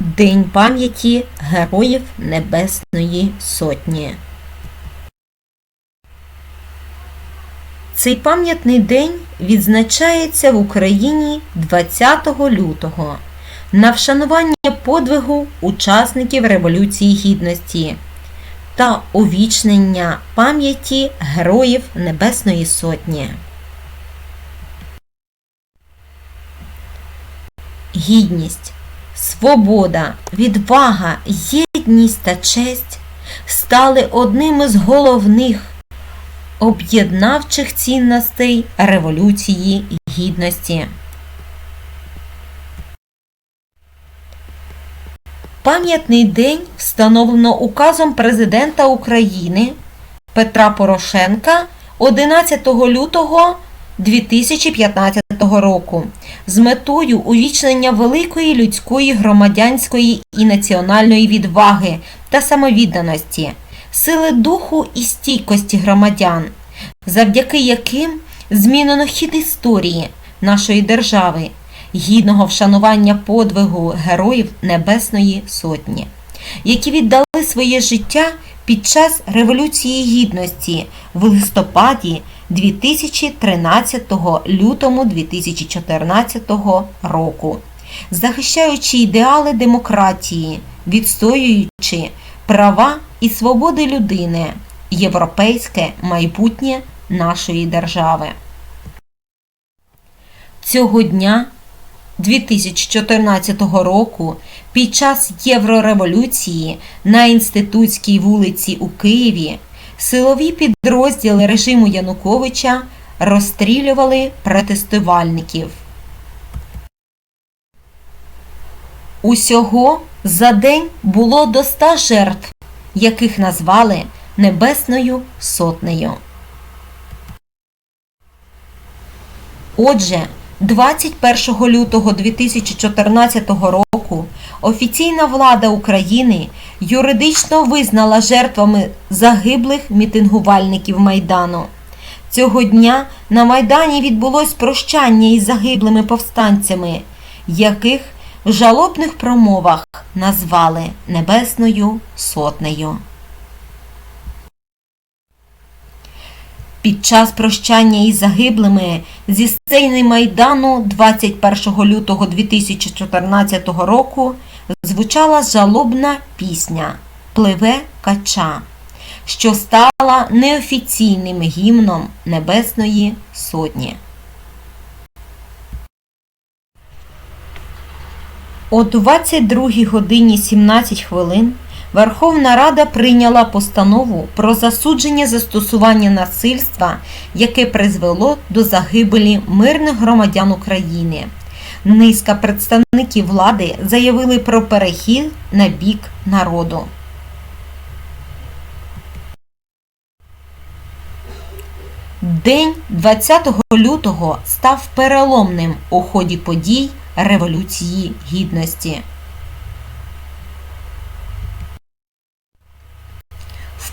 День пам'яті Героїв Небесної Сотні. Цей пам'ятний день відзначається в Україні 20 лютого на вшанування подвигу учасників Революції Гідності та увічнення пам'яті Героїв Небесної Сотні. Гідність, свобода, відвага, єдність та честь стали одним із головних об'єднавчих цінностей Революції Гідності. Пам'ятний день встановлено указом Президента України Петра Порошенка 11 лютого 2015 року з метою увічнення великої людської громадянської і національної відваги та самовідданості, сили духу і стійкості громадян, завдяки яким змінено хід історії нашої держави, гідного вшанування подвигу героїв Небесної Сотні, які віддали своє життя під час Революції Гідності в листопаді 2013 лютому 2014 року, захищаючи ідеали демократії, відстоюючи права і свободи людини, європейське майбутнє нашої держави. Цього дня 2014 року під час Єврореволюції на Інститутській вулиці у Києві силові підрозділи режиму Януковича розстрілювали протестувальників. Усього за день було до 100 жертв, яких назвали Небесною Сотнею. Отже, 21 лютого 2014 року офіційна влада України юридично визнала жертвами загиблих мітингувальників Майдану. Цього дня на Майдані відбулось прощання із загиблими повстанцями, яких в жалобних промовах назвали Небесною Сотнею. Під час прощання із загиблими зі сцени Майдану 21 лютого 2014 року звучала жалобна пісня Пливе кача, що стала неофіційним гімном Небесної Сотні. О 22 годині 17 хвилин Верховна Рада прийняла постанову про засудження застосування насильства, яке призвело до загибелі мирних громадян України. Низка представників влади заявили про перехід на бік народу. День 20 лютого став переломним у ході подій Революції Гідності.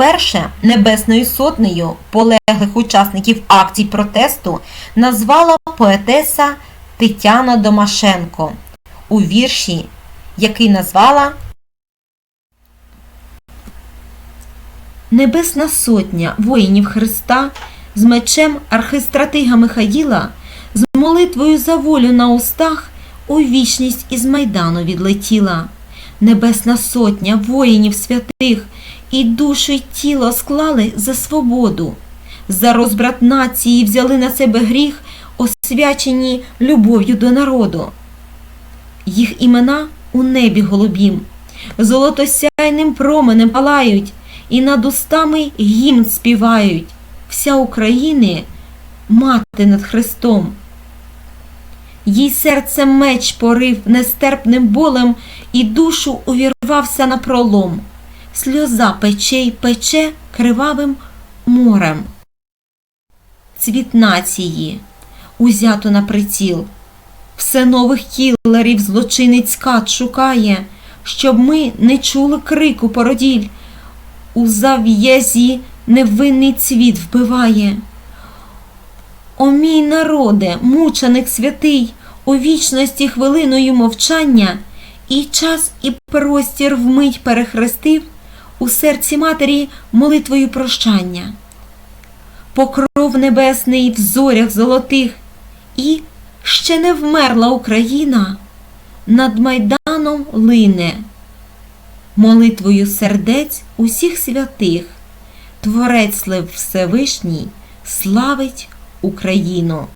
Вперше Небесною сотнею полеглих учасників акцій протесту назвала поетеса Тетяна Домашенко у вірші, який назвала Небесна сотня воїнів Христа з мечем архистратига Михаїла, з молитвою за волю на устах у вічність із Майдану відлетіла. Небесна сотня воїнів святих і душу й тіло склали за свободу. За розбрат нації взяли на себе гріх, освячені любов'ю до народу. Їх імена у небі голубім, золотосяйним променем палають, і над устами гімн співають. Вся України мати над Христом. Їй серце меч порив нестерпним болем, і душу увірвався на пролом. Сльоза пече й пече кривавим морем. Цвіт нації узято на приціл. Все нових кілерів злочинець скат шукає, щоб ми не чули крику породіль. У зав'язі невинний цвіт вбиває. О мій народе, мученик святий, у вічності хвилиною мовчання І час і простір вмить перехрестив у серці матері молитвою прощання. Покров небесний в зорях золотих, і ще не вмерла Україна, над Майданом лине, молитвою сердець усіх святих, Творець Лев Всевишній славить Україну.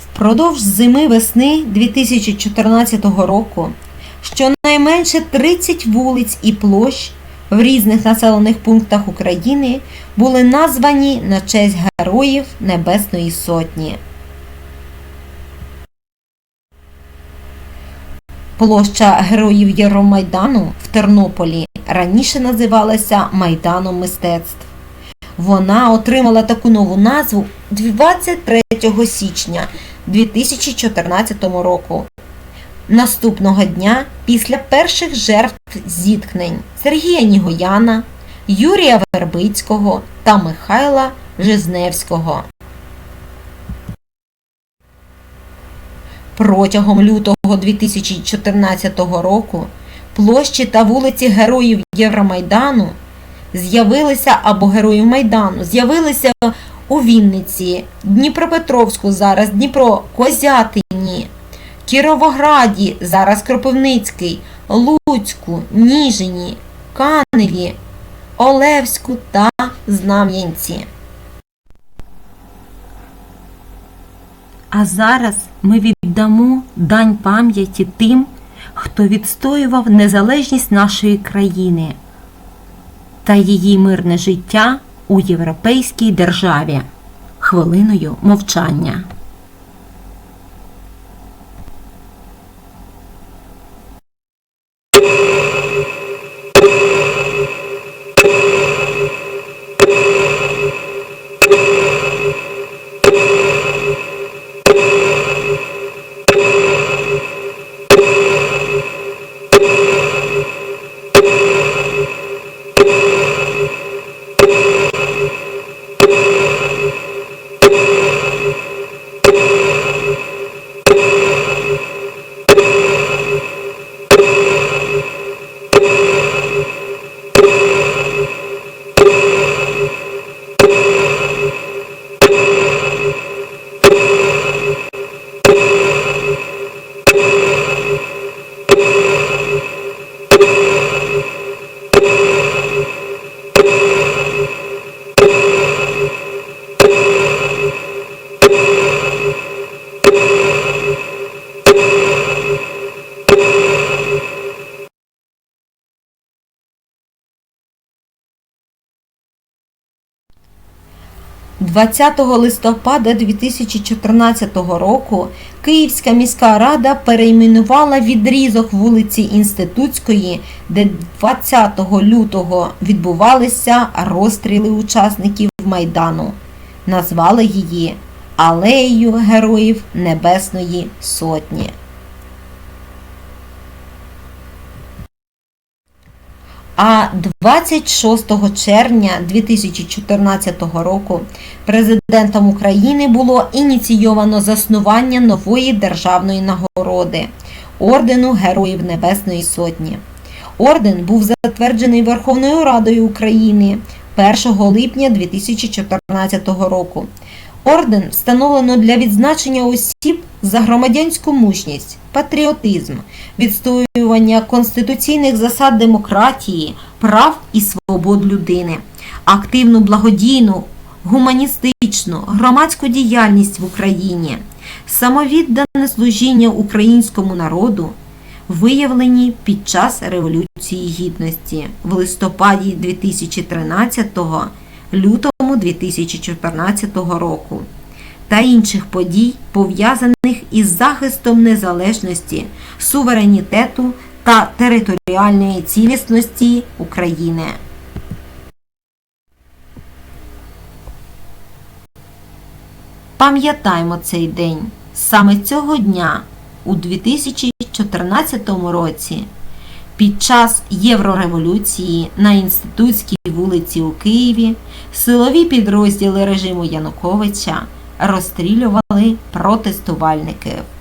Впродовж зими весни 2014 року щонайменше 30 вулиць і площ в різних населених пунктах України були названі на честь героїв Небесної Сотні. Площа Героїв Євромайдану в Тернополі раніше називалася Майданом мистецтв. Вона отримала таку нову назву 23 січня 2014 року. Наступного дня, після перших жертв зіткнень Сергія Нігояна, Юрія Вербицького та Михайла Жизневського. Протягом лютого 2014 року площі та вулиці Героїв Євромайдану з'явилися або Героїв Майдану з'явилися у Вінниці, Дніпропетровську, зараз Дніпро, Козятині, Кіровограді, зараз Кропивницький, Луцьку, Ніжині, Каневі, Олевську та Знам'янці. А зараз ми віддамо дань пам'яті тим, хто відстоював незалежність нашої країни та її мирне життя у європейській державі. Хвилиною мовчання. – 20 листопада 2014 року Київська міська рада перейменувала відрізок вулиці Інститутської, де 20 лютого відбувалися розстріли учасників Майдану. Назвали її Алеєю Героїв Небесної Сотні. А 26 червня 2014 року президентом України було ініційовано заснування нової державної нагороди ордену Героїв Небесної Сотні. Орден був затверджений Верховною Радою України 1 липня 2014 року. Орден встановлено для відзначення осіб за громадянську мужність, патріотизм, відстоювання конституційних засад демократії, прав і свобод людини, активну благодійну, гуманістичну, громадську діяльність в Україні, самовіддане служіння українському народу, виявлені під час Революції Гідності в листопаді 2013-го, лютому 2014 року та інших подій, пов'язаних із захистом незалежності, суверенітету та територіальної цілісності України. Пам'ятаймо цей день. Саме цього дня, у 2014 році, під час Єврореволюції на Інститутській вулиці у Києві силові підрозділи режиму Януковича розстрілювали протестувальників.